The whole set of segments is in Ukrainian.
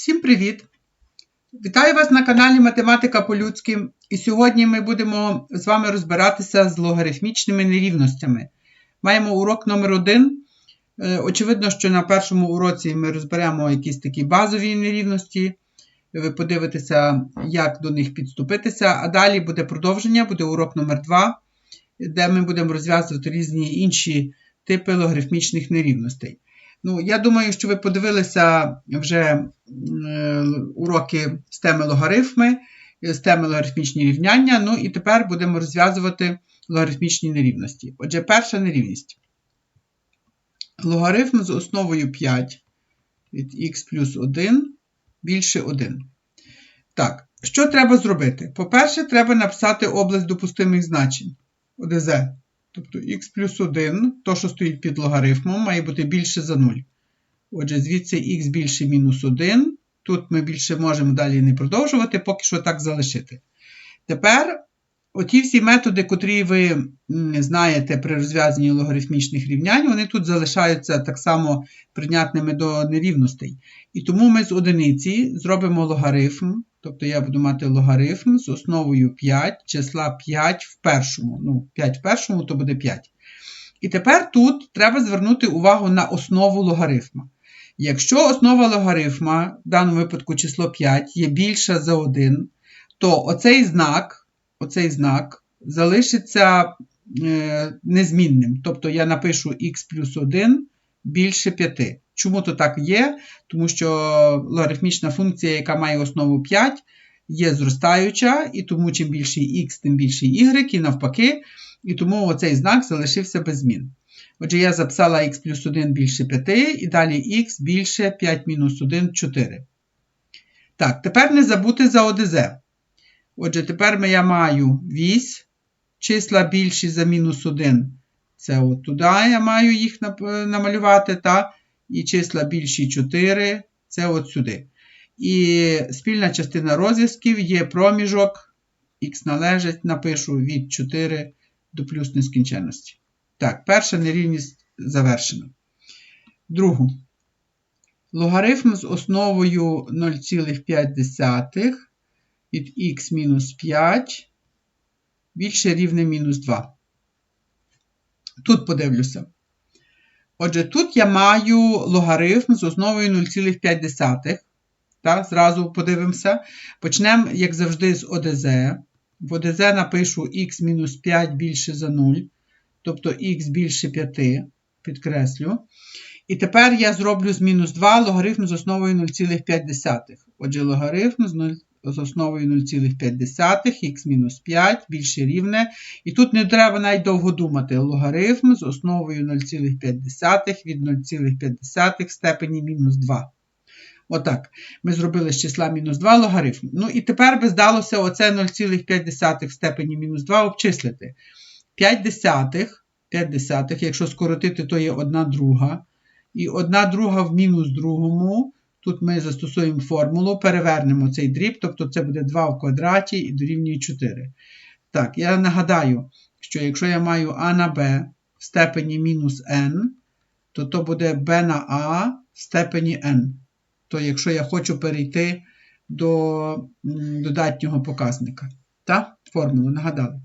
Всім привіт! Вітаю вас на каналі Математика по-людськи. І сьогодні ми будемо з вами розбиратися з логарифмічними нерівностями. Маємо урок номер один. Е, Очевидно, що на першому уроці ми розберемо якісь такі базові нерівності. Ви подивитеся, як до них підступитися. А далі буде продовження, буде урок номер 2 де ми будемо розв'язувати різні інші типи логарифмічних нерівностей. Ну, Я думаю, що ви подивилися вже е, уроки з теми логарифми, з теми логарифмічні рівняння. Ну і тепер будемо розв'язувати логарифмічні нерівності. Отже, перша нерівність. Логарифм з основою 5 від х плюс 1 більше 1. Так, що треба зробити? По-перше, треба написати область допустимих значень ОДЗ. Тобто х плюс 1, то, що стоїть під логарифмом, має бути більше за 0. Отже, звідси х більше мінус 1. Тут ми більше можемо далі не продовжувати, поки що так залишити. Тепер, оті всі методи, котрі ви знаєте при розв'язанні логарифмічних рівнянь, вони тут залишаються так само прийнятними до нерівностей. І тому ми з одиниці зробимо логарифм. Тобто я буду мати логарифм з основою 5 числа 5 в першому. Ну, 5 в першому, то буде 5. І тепер тут треба звернути увагу на основу логарифма. Якщо основа логарифма, в даному випадку число 5, є більша за 1, то оцей знак оцей знак залишиться е, незмінним. Тобто я напишу х плюс 1 більше 5. Чому то так є? Тому що логарифмічна функція, яка має основу 5, є зростаюча, і тому чим більший х, тим більший y, і навпаки, і тому оцей знак залишився без змін. Отже, я записала х плюс 1 більше 5, і далі х більше 5 мінус 1 4. Так, тепер не забути за ОДЗ. Отже, тепер я маю вісь, числа більші за мінус 1. Це от туди я маю їх намалювати. та? І числа більші 4, це от сюди. І спільна частина розв'язків є проміжок, х належить, напишу від 4 до плюс нескінченності. Так, перша нерівність завершена. Другу. Логарифм з основою 0,5 від х мінус 5 більше рівне мінус 2. Тут подивлюся. Отже, тут я маю логарифм з основою 0,5. Так, Зразу подивимося. Почнемо, як завжди, з ОДЗ. В ОДЗ напишу х мінус 5 більше за 0, тобто х більше 5, підкреслю. І тепер я зроблю з мінус 2 логарифм з основою 0,5. Отже, логарифм з 0 з основою 0,5 х-5 більше рівне. І тут не треба навіть довго думати. Логарифм з основою 0,5 від 0,5 в степені мінус 2. Отак. Ми зробили з числа мінус 2 логарифм. Ну і тепер би здалося оце 0,5 в степені мінус 2 обчислити. 5 десятих, 5 десятих, якщо скоротити, то є 1 друга. І 1 друга в мінус другому Тут ми застосуємо формулу, перевернемо цей дріб, тобто це буде 2 в квадраті і дорівнює 4. Так, я нагадаю, що якщо я маю а на b в степені мінус n, то то буде b на a в степені n. То якщо я хочу перейти до додатнього показника. Так? Формулу нагадали.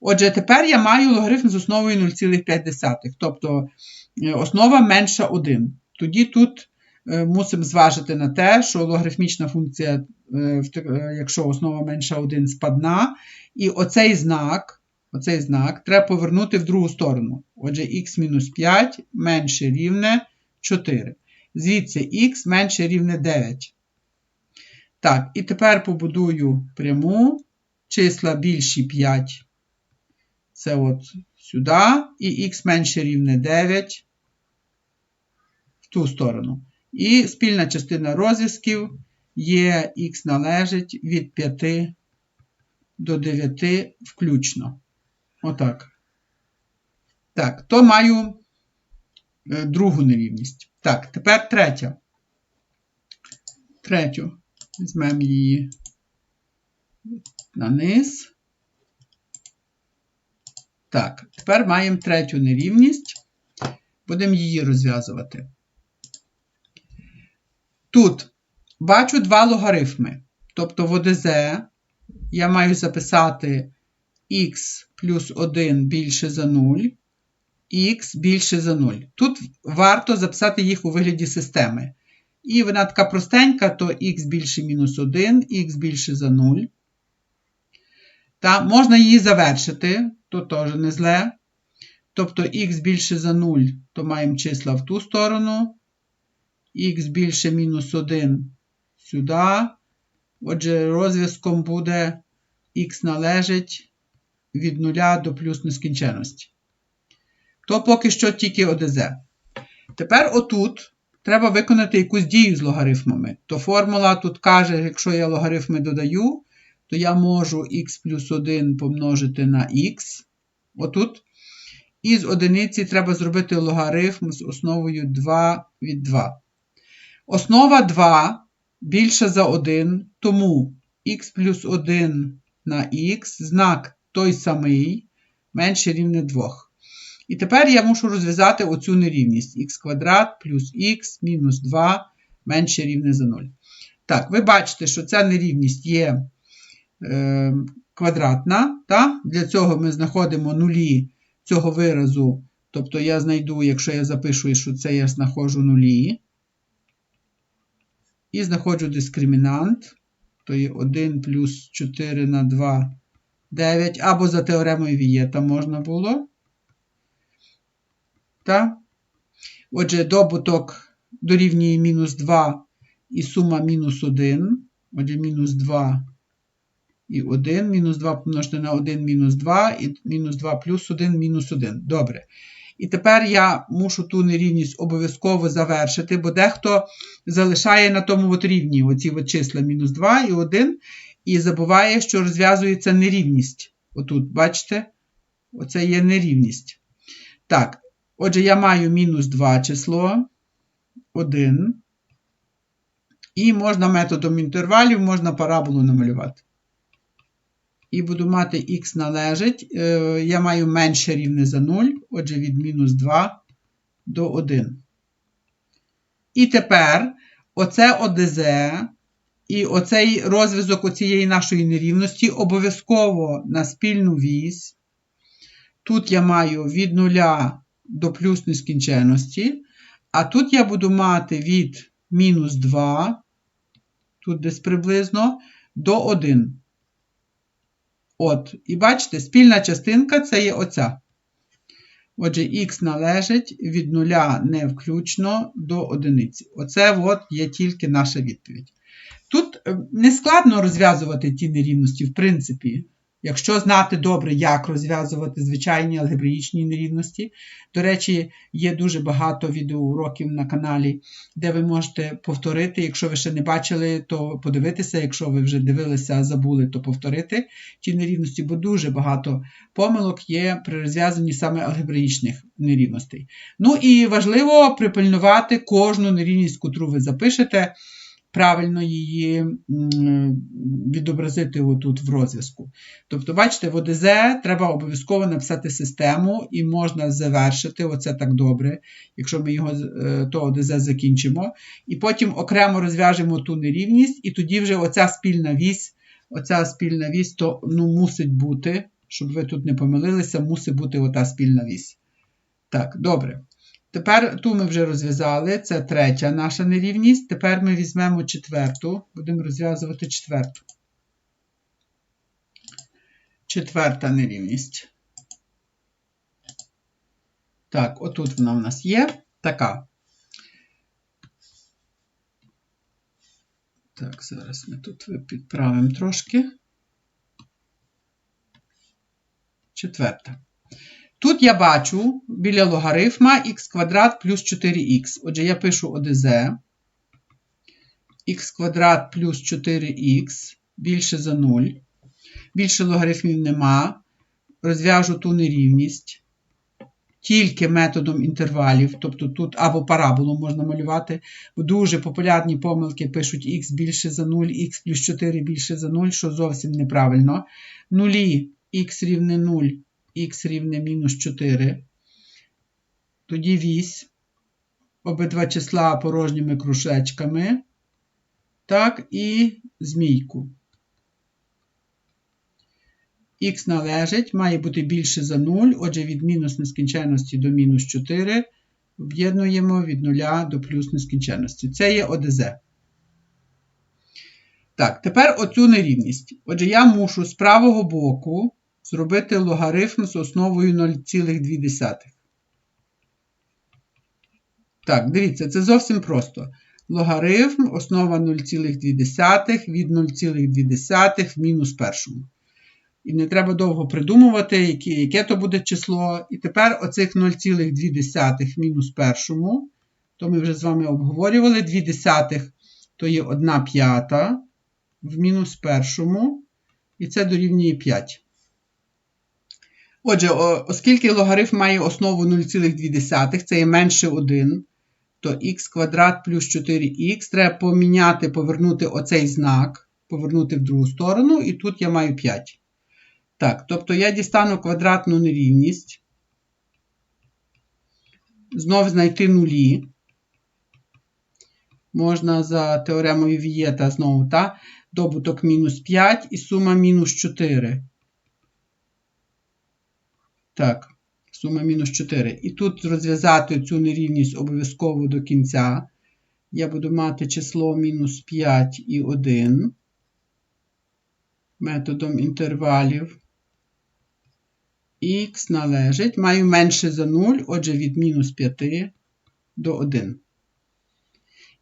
Отже, тепер я маю логарифм з основою 0,5. Тобто е, основа менша 1. Тоді тут мусимо зважити на те, що логарифмічна функція, е, е, якщо основа менша 1, спадна, і оцей знак оцей знак треба повернути в другу сторону. Отже, х-5 менше рівне 4. Звідси х менше рівне 9. Так, і тепер побудую пряму числа більші 5. Це от сюди, і х менше рівне 9 в ту сторону. І спільна частина розв'язків є х належить від 5 до 9 включно. Отак. Так, то маю е, другу нерівність. Так, тепер третя. Третю. Візьмемо її на низ. Так, тепер маємо третю нерівність. Будемо її розв'язувати. Тут бачу два логарифми. Тобто в ОДЗ я маю записати х плюс 1 більше за 0, х більше за 0. Тут варто записати їх у вигляді системи. І вона така простенька, то х більше мінус 1, х більше за 0. Та можна її завершити, то теж не зле. Тобто х більше за 0, то маємо числа в ту сторону. Х більше мінус 1 сюди. Отже, розв'язком буде х належить від 0 до плюс нескінченності. То поки що тільки ОДЗ. Тепер отут треба виконати якусь дію з логарифмами. То формула тут каже, якщо я логарифми додаю, то я можу х плюс 1 помножити на х. Отут. І з одиниці треба зробити логарифм з основою 2 від 2. Основа 2 більша за 1, тому х плюс 1 на х, знак той самий, менше рівне 2. І тепер я мушу розв'язати оцю нерівність х квадрат плюс х мінус 2 менше рівне за 0. Так, ви бачите, що ця нерівність є е, квадратна. Та? Для цього ми знаходимо нулі цього виразу. Тобто я знайду, якщо я запишу, що це я знаходжу нулі. І знаходжу дискримінант. То є 1 плюс 4 на 2, 9. Або за теоремою Вієта можна було. Так? Отже, добуток дорівнює мінус 2 і сума мінус 1. Отже, мінус 2 і 1. Мінус 2 помножити на 1 мінус 2, і мінус 2 плюс 1 мінус 1. Добре. І тепер я мушу ту нерівність обов'язково завершити, бо дехто залишає на тому от рівні оці от числа мінус 2 і 1, і забуває, що розв'язується нерівність. Отут, бачите? Оце є нерівність. Так, отже, я маю мінус 2 число 1. І можна методом інтервалів, можна параболу намалювати. І буду мати х належить. Я маю менше рівне за 0, отже, від мінус 2 до 1. І тепер оце ОДЗ і оцей розв'язок оцієї нашої нерівності обов'язково на спільну вісь. Тут я маю від 0 до плюс нескінченності. А тут я буду мати від мінус 2, тут десь приблизно, до 1. От, і бачите, спільна частинка це є оця. Отже, х належить від нуля не включно до одиниці. Оце от є тільки наша відповідь. Тут не складно розв'язувати ті нерівності, в принципі. Якщо знати добре, як розв'язувати звичайні алгебраїчні нерівності. До речі, є дуже багато відеоуроків на каналі, де ви можете повторити. Якщо ви ще не бачили, то подивитися. Якщо ви вже дивилися, забули, то повторити ті нерівності, бо дуже багато помилок є при розв'язанні саме алгебраїчних нерівностей. Ну і важливо припильнувати кожну нерівність, котру ви запишете правильно її відобразити отут в розв'язку. Тобто, бачите, в ОДЗ треба обов'язково написати систему і можна завершити оце так добре, якщо ми його е, то ОДЗ закінчимо. І потім окремо розв'яжемо ту нерівність, і тоді вже оця спільна вісь, оця спільна вісь, то ну, мусить бути, щоб ви тут не помилилися, мусить бути ота спільна вісь. Так, добре. Тепер ту ми вже розв'язали, це третя наша нерівність. Тепер ми візьмемо четверту, будемо розв'язувати четверту. Четверта нерівність. Так, отут вона в нас є така. Так, зараз ми тут підправимо трошки. Четверта. Тут я бачу біля логарифма х квадрат плюс 4х. Отже, я пишу ОДЗ. х квадрат плюс 4х більше за 0. Більше логарифмів нема. Розв'яжу ту нерівність. Тільки методом інтервалів, тобто тут або параболу можна малювати. Дуже популярні помилки пишуть х більше за 0, х плюс 4 більше за 0, що зовсім неправильно. Нулі х рівне 0 х рівне мінус 4. Тоді вісь обидва числа порожніми кружечками. Так, і змійку. Х належить, має бути більше за 0, отже, від мінус нескінченності до мінус 4 об'єднуємо від 0 до плюс нескінченності. Це є ОДЗ. Так, тепер оцю нерівність. Отже, я мушу з правого боку зробити логарифм з основою 0,2. Так, дивіться, це зовсім просто. Логарифм основа 0,2 від 0,2 в мінус першому. І не треба довго придумувати, яке, яке то буде число. І тепер оцих 0,2 мінус першому, то ми вже з вами обговорювали. 2 десятих то є 1 п'ята в мінус першому, і це дорівнює 5. Отже, оскільки логарифм має основу 0,2, це є менше 1, то х квадрат плюс 4х треба поміняти, повернути оцей знак, повернути в другу сторону, і тут я маю 5. Так, тобто я дістану квадратну нерівність. Знов знайти нулі. Можна за теоремою Вієта знову, та? добуток мінус 5 і сума мінус 4. Так, сума мінус 4. І тут розв'язати цю нерівність обов'язково до кінця. Я буду мати число мінус 5 і 1 методом інтервалів. Х належить, маю менше за 0, отже, від мінус 5 до 1.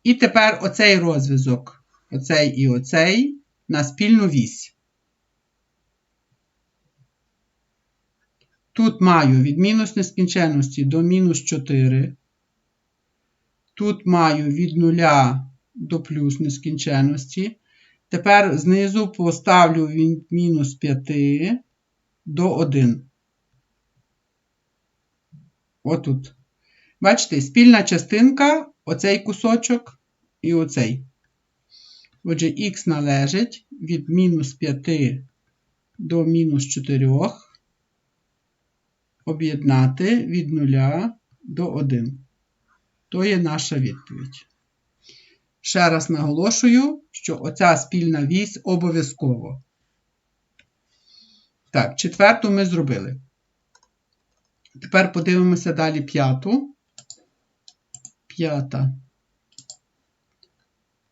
І тепер оцей розв'язок, оцей і оцей, на спільну вісь. Тут маю від мінус нескінченності до мінус 4. Тут маю від 0 до плюс нескінченності. Тепер знизу поставлю від мінус 5 до 1. Отут. Бачите, спільна частинка, оцей кусочок і оцей. Отже, х належить від мінус 5 до мінус 4 об'єднати від 0 до 1. То є наша відповідь. Ще раз наголошую, що оця спільна вісь обов'язково. Так, четверту ми зробили. Тепер подивимося далі п'яту. П'ята.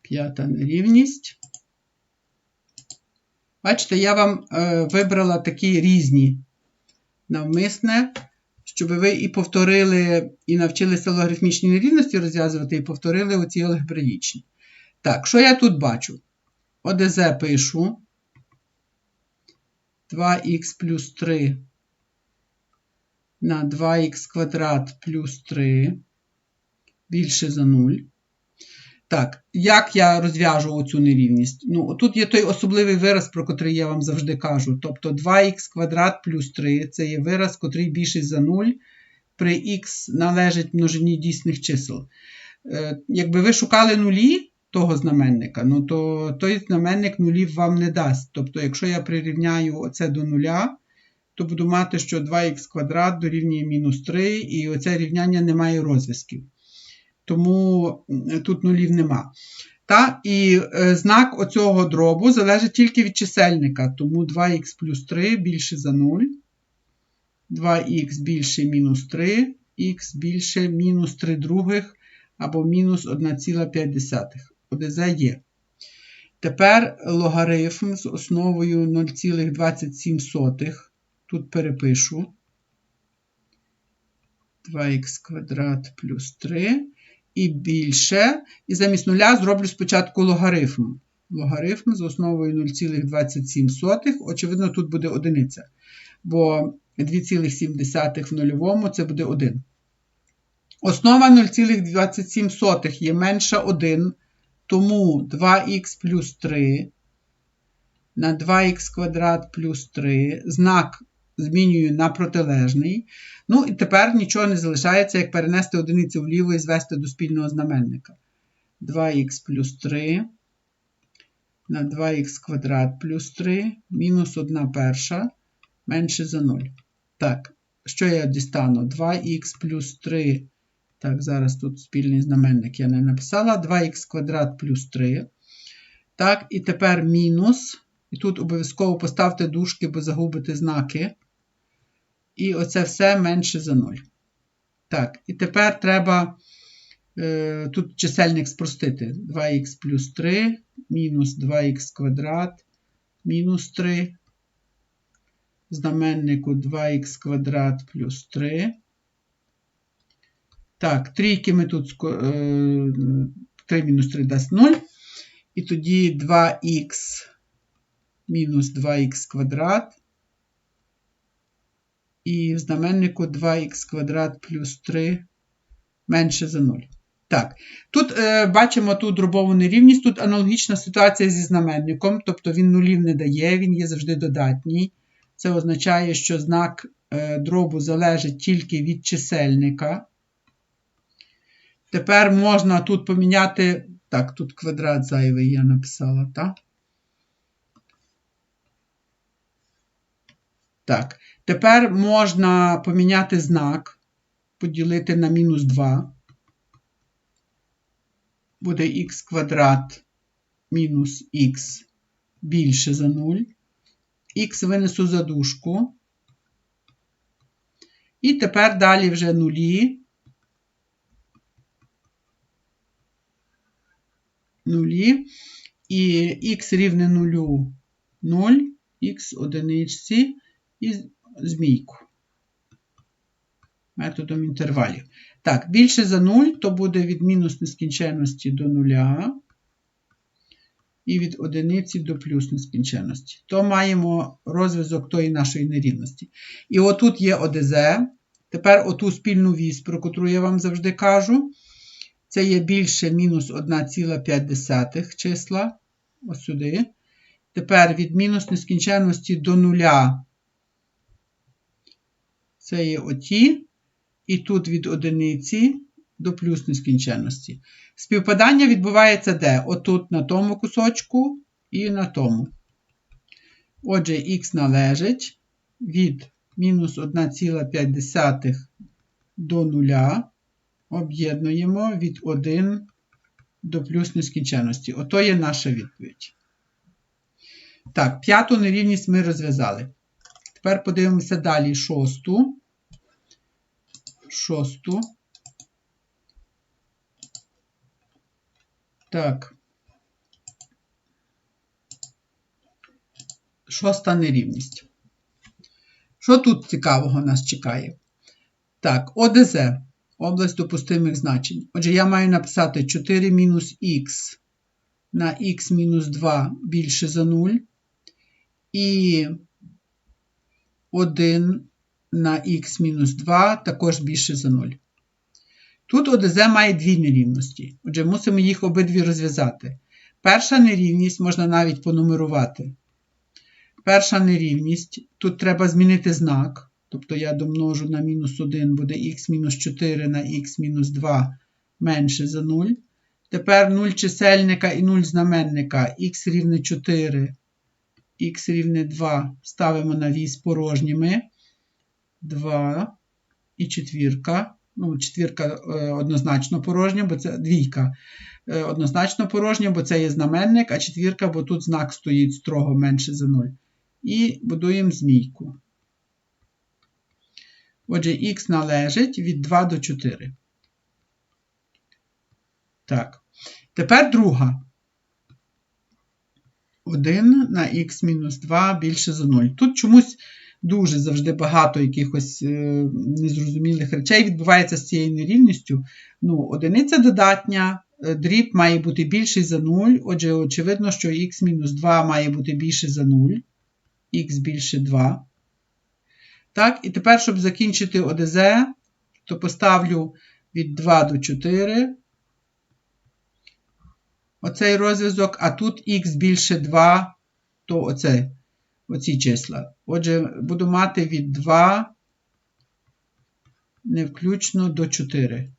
П'ята нерівність. Бачите, я вам е, вибрала такі різні навмисне, щоб ви і повторили, і навчилися логарифмічні нерівності розв'язувати, і повторили оці алгебраїчні. Так, що я тут бачу? ОДЗ пишу 2х плюс 3 на 2х квадрат плюс 3 більше за 0. Так, як я розв'яжу оцю нерівність? Ну, Тут є той особливий вираз, про котрий я вам завжди кажу. Тобто 2х квадрат плюс 3 це є вираз, котрий більший за 0. При х належить множині дійсних чисел. Е, якби ви шукали нулі того знаменника, ну то той знаменник нулів вам не дасть. Тобто, якщо я прирівняю оце до нуля, то буду мати, що 2х квадрат дорівнює мінус 3, і оце рівняння не має розв'язків. Тому тут нулів нема. Та? І е, знак оцього дробу залежить тільки від чисельника, тому 2х плюс 3 більше за 0. 2х більше мінус 3, х більше мінус 3 других або мінус 1,5. ОДЗ є. Тепер логарифм з основою 0,27 Тут перепишу 2х квадрат плюс 3 і більше. І замість нуля зроблю спочатку логарифм. Логарифм з основою 0,27. Очевидно, тут буде одиниця. Бо 2,7 в нульовому це буде 1. Основа 0,27 є менша 1, тому 2х плюс 3 на 2х квадрат плюс 3 знак змінюю на протилежний. Ну, і тепер нічого не залишається, як перенести одиницю вліво і звести до спільного знаменника. 2х плюс 3 на 2х квадрат плюс 3 мінус 1 перша менше за 0. Так, що я дістану? 2х плюс 3. Так, зараз тут спільний знаменник я не написала. 2х квадрат плюс 3. Так, і тепер мінус. І тут обов'язково поставте дужки, бо загубите знаки. І оце все менше за 0. Так, і тепер треба е, тут чисельник спростити. 2х плюс 3, мінус 2х квадрат, мінус 3. Знаменнику 2х квадрат плюс 3. Так, трійки ми тут 3 мінус 3 дасть 0. І тоді 2х мінус 2х квадрат. І в знаменнику 2х квадрат плюс 3 менше за 0. Так, тут е, бачимо ту дробову нерівність. Тут аналогічна ситуація зі знаменником, тобто він нулів не дає, він є завжди додатній. Це означає, що знак е, дробу залежить тільки від чисельника. Тепер можна тут поміняти. Так, тут квадрат зайвий я написала, так? Так, тепер можна поміняти знак, поділити на мінус 2. Буде х квадрат мінус х більше за 0. Х винесу за дужку. І тепер далі вже нулі. Нулі. І х рівне нулю 0, х одиничці і змійку. Методом інтервалів. Так, більше за 0, то буде від мінус нескінченності до нуля. І від одиниці до плюс нескінченності. То маємо розв'язок тої нашої нерівності. І отут є ОДЗ. Тепер оту спільну вісь, про котру я вам завжди кажу. Це є більше мінус 1,5 числа. Ось сюди. Тепер від мінус нескінченності до нуля. Це є оті. І тут від одиниці до плюс нескінченності. Співпадання відбувається де? Отут на тому кусочку і на тому. Отже, х належить від мінус 1,5 до 0. Об'єднуємо від 1 до плюс нескінченності. Ото є наша відповідь. Так, п'яту нерівність ми розв'язали. Тепер подивимося далі шосту. Шосту. Так. Шоста нерівність. Що тут цікавого нас чекає? Так, ОДЗ. Область допустимих значень. Отже, я маю написати 4 мінус х на х мінус 2 більше за 0. І 1 на х мінус 2 також більше за 0. Тут ОДЗ має дві нерівності. Отже, мусимо їх обидві розв'язати. Перша нерівність можна навіть понумерувати. Перша нерівність, тут треба змінити знак. Тобто я домножу на мінус 1 буде х мінус 4 на х мінус 2 менше за 0. Тепер 0 чисельника і 0 знаменника х рівне 4, х рівне 2 ставимо на вісь порожніми. 2 і четвірка. Ну, четвірка е, однозначно порожня, бо це двійка. Е, однозначно порожня, бо це є знаменник, а четвірка, бо тут знак стоїть строго менше за 0. І будуємо змійку. Отже, х належить від 2 до 4. Так. Тепер друга. 1 на х мінус 2 більше за 0. Тут чомусь дуже завжди багато якихось е, незрозумілих речей відбувається з цією нерівністю. Ну, Одиниця додатня, е, дріб має бути більший за 0. Отже, очевидно, що х-2 має бути більше за 0, х більше 2. Так, І тепер, щоб закінчити ОДЗ, то поставлю від 2 до 4. Оцей розв'язок, а тут х більше 2, то оце, оці числа. Отже, буду мати від 2 не включно до 4.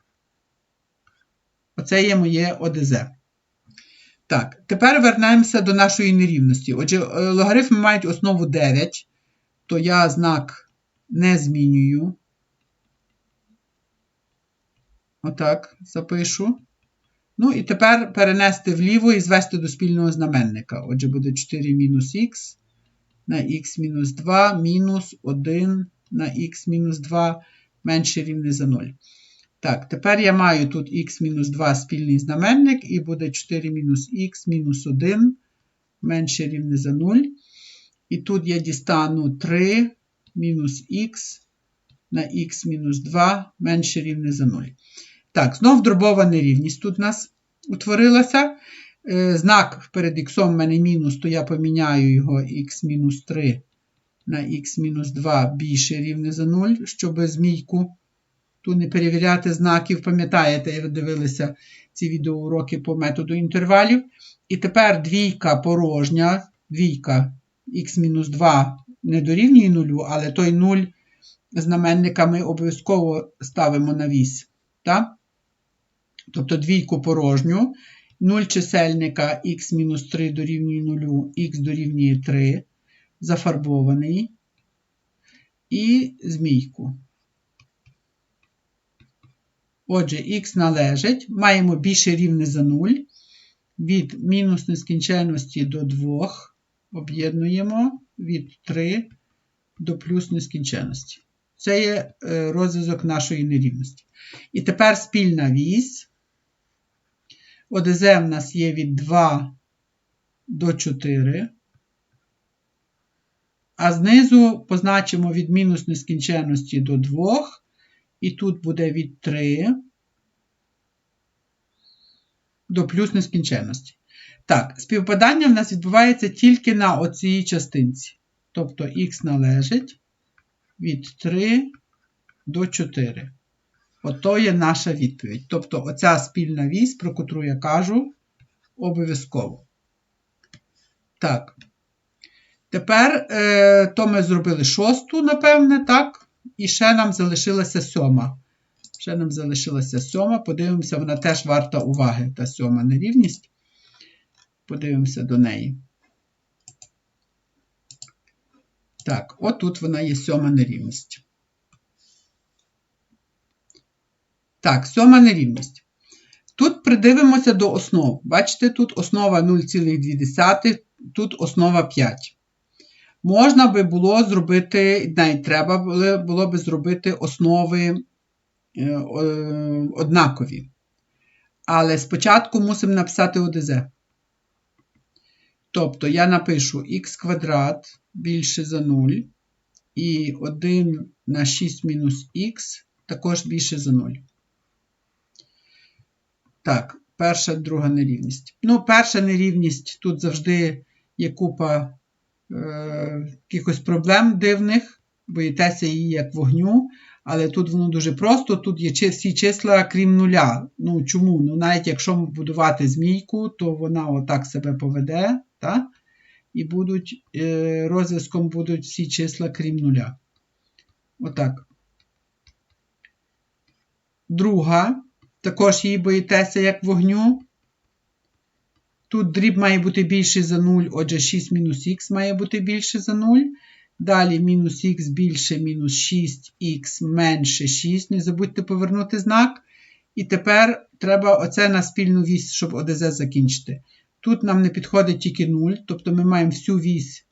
Оце є моє ОДЗ. Так, тепер вернемося до нашої нерівності. Отже, е, логарифми мають основу 9, то я знак не змінюю. Отак запишу. Ну і тепер перенести вліво і звести до спільного знаменника. Отже, буде 4 мінус х на х мінус 2 мінус 1 на х мінус 2 менше рівне за 0. Так, тепер я маю тут х мінус 2 спільний знаменник, і буде 4 мінус х мінус 1 менше рівне за 0. І тут я дістану 3 мінус х на х мінус 2 менше рівне за 0. Так, знов дробова нерівність тут у нас утворилася. Е, знак перед х в мене мінус, то я поміняю його х мінус 3 на х мінус 2 більше рівне за 0, щоб змійку тут не перевіряти знаків. Пам'ятаєте, ви дивилися ці відеоуроки по методу інтервалів. І тепер двійка порожня, двійка х-2 не дорівнює 0, але той 0 знаменника ми обов'язково ставимо на вісь. Так? Тобто двійку порожню. 0 чисельника х-3 дорівнює 0, х дорівнює 3, зафарбований. І змійку. Отже, х належить, маємо більше рівне за 0. Від мінус нескінченності до 2 об'єднуємо від 3 до плюс нескінченності. Це є е, розв'язок нашої нерівності. І тепер спільна вісь. ОДЗ в нас є від 2 до 4. А знизу позначимо від мінус нескінченності до 2. І тут буде від 3 до плюс нескінченності. Так, співпадання в нас відбувається тільки на оцій частинці. Тобто х належить від 3 до 4. Ото є наша відповідь. Тобто оця спільна вісь, про котру я кажу, обов'язково. Так. Тепер е, то ми зробили шосту, напевне, так? І ще нам залишилася сьома. Ще нам залишилася сьома. Подивимося, вона теж варта уваги, та сьома нерівність. Подивимося до неї. Так, отут вона є сьома нерівність. Так, сьома нерівність. Тут придивимося до основ. Бачите, тут основа 0,2, тут основа 5. Можна би було зробити, навіть треба було би зробити основи е, однакові. Але спочатку мусимо написати ОДЗ. Тобто я напишу х квадрат більше за 0, і 1 на 6 мінус х також більше за 0. Так, перша, друга нерівність. Ну, перша нерівність тут завжди є купа е, якихось проблем дивних, боїтеся її як вогню. Але тут воно дуже просто, тут є всі числа, крім нуля. Ну чому? Ну, навіть якщо будувати змійку, то вона отак себе поведе. так? І будуть, е, розв'язком будуть всі числа, крім нуля. Отак. Друга. Також її боїтеся як вогню. Тут дріб має бути більший за 0, отже, 6 мінус х має бути більше за 0. Далі мінус х більше мінус 6х менше 6. Не забудьте повернути знак. І тепер треба оце на спільну вісь, щоб ОДЗ закінчити. Тут нам не підходить тільки 0, тобто ми маємо всю вісь,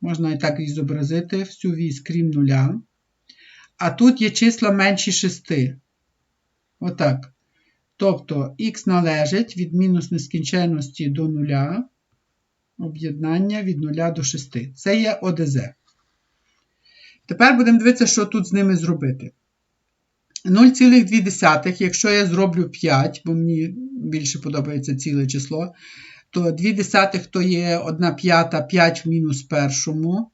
можна і так і зобразити, всю вісь, крім нуля. А тут є числа менші 6. Отак. Тобто х належить від мінус нескінченності до нуля, об'єднання від 0 до 6. Це є ОДЗ. Тепер будемо дивитися, що тут з ними зробити. 0,2, якщо я зроблю 5, бо мені більше подобається ціле число, то 2 десятих то є 1 п'ята 5 в мінус першому.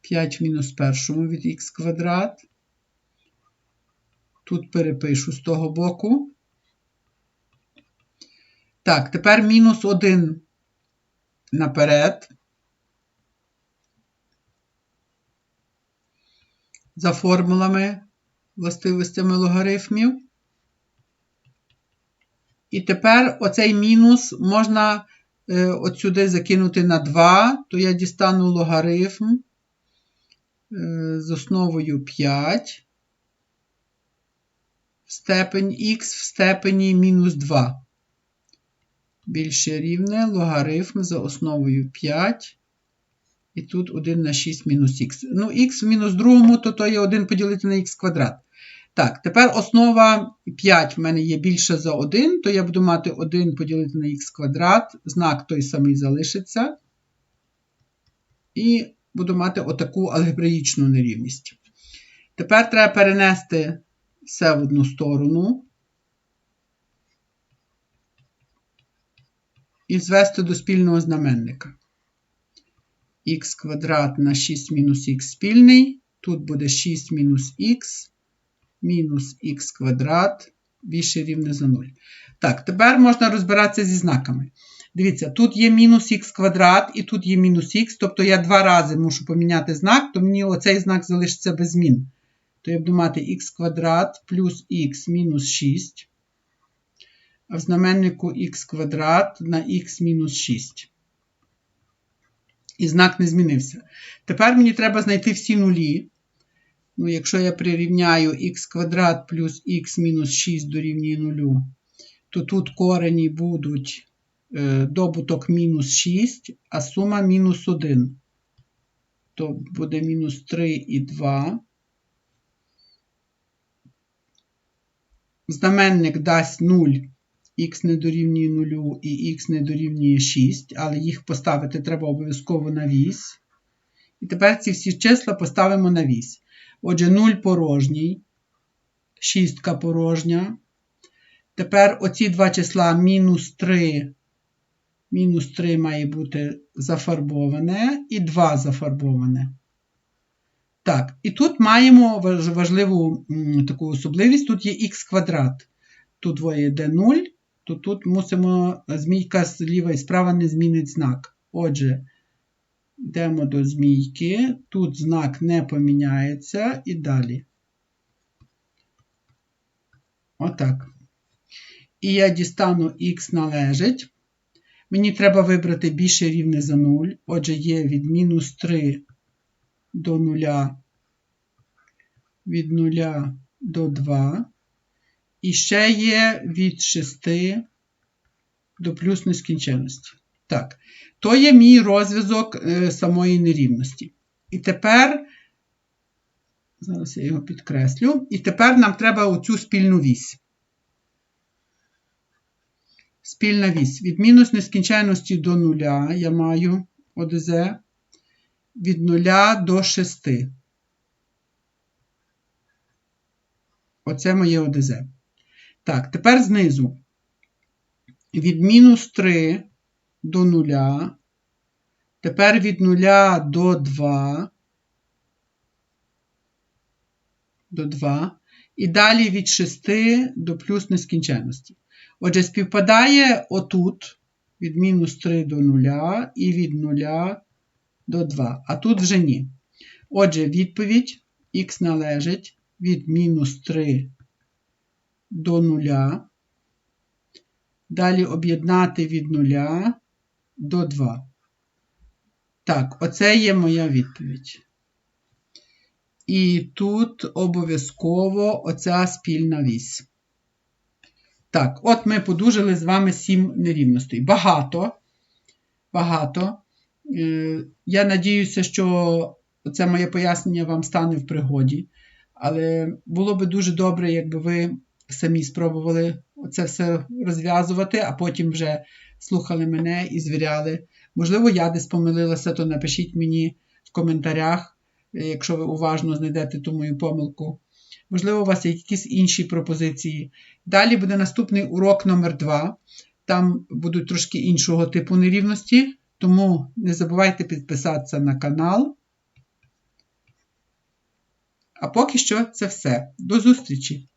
5 в мінус першому від х квадрат. Тут перепишу з того боку. Так, тепер мінус 1 наперед. За формулами властивостями логарифмів. І тепер оцей мінус можна е, от сюди закинути на 2, то я дістану логарифм е, з основою 5 в степень х в степені мінус 2. більше рівне логарифм за основою 5. І тут 1 на 6 мінус х. Ну, х в мінус другому, то то є 1 поділити на х квадрат. Так, тепер основа 5 в мене є більше за 1, то я буду мати 1 поділити на х квадрат, знак той самий залишиться. І буду мати отаку алгебраїчну нерівність. Тепер треба перенести все в одну сторону. І звести до спільного знаменника. х квадрат на 6 мінус х спільний. Тут буде 6 мінус х, мінус х квадрат більше рівне за 0. Так, тепер можна розбиратися зі знаками. Дивіться, тут є мінус х квадрат і тут є мінус х, тобто я два рази мушу поміняти знак, то мені оцей знак залишиться без змін. То я буду мати х квадрат плюс х мінус 6. А в знаменнику х квадрат на х мінус 6. І знак не змінився. Тепер мені треба знайти всі нулі. Ну, Якщо я прирівняю х квадрат плюс х мінус 6 дорівнює 0, то тут корені будуть е, добуток мінус 6, а сума мінус 1. То буде мінус 3 і 2. Знаменник дасть 0, х не дорівнює 0 і х не дорівнює 6, але їх поставити треба обов'язково на вісь. І тепер ці всі числа поставимо на вісь. Отже, 0 порожній, 6 порожня. Тепер оці два числа мінус 3. Мінус 3 має бути зафарбоване і 2 зафарбоване. Так, і тут маємо важливу таку особливість: тут є х квадрат. Тут двоє йде 0, то тут мусимо змійка зліва і справа не змінить знак. Отже, йдемо до змійки, тут знак не поміняється і далі. Отак. І я дістану х належить. Мені треба вибрати більше рівне за 0. Отже, є від мінус 3 до 0, від 0 до 2. І ще є від 6 до плюс нескінченності. Так, то є мій розв'язок е, самої нерівності. І тепер, зараз я його підкреслю, і тепер нам треба оцю спільну вісь. Спільна вісь. Від мінус нескінченності до нуля я маю ОДЗ від 0 до 6. Оце моє ОДЗ. Так, тепер знизу. Від мінус 3 до 0. Тепер від 0 до 2. До 2. І далі від 6 до плюс нескінченності. Отже, співпадає отут від мінус 3 до 0 і від 0 до 2. А тут вже ні. Отже, відповідь х належить від мінус 3 до 0. Далі об'єднати від 0 до 2. Так, оце є моя відповідь. І тут обов'язково оця спільна вісь. Так, от ми подужили з вами сім нерівностей. Багато. Багато. Е, я надіюся, що це моє пояснення вам стане в пригоді. Але було би дуже добре, якби ви самі спробували це все розв'язувати, а потім вже слухали мене і звіряли. Можливо, я десь помилилася, то напишіть мені в коментарях, якщо ви уважно знайдете ту мою помилку. Можливо, у вас є якісь інші пропозиції. Далі буде наступний урок номер 2 Там будуть трошки іншого типу нерівності. Тому не забувайте підписатися на канал. А поки що це все. До зустрічі!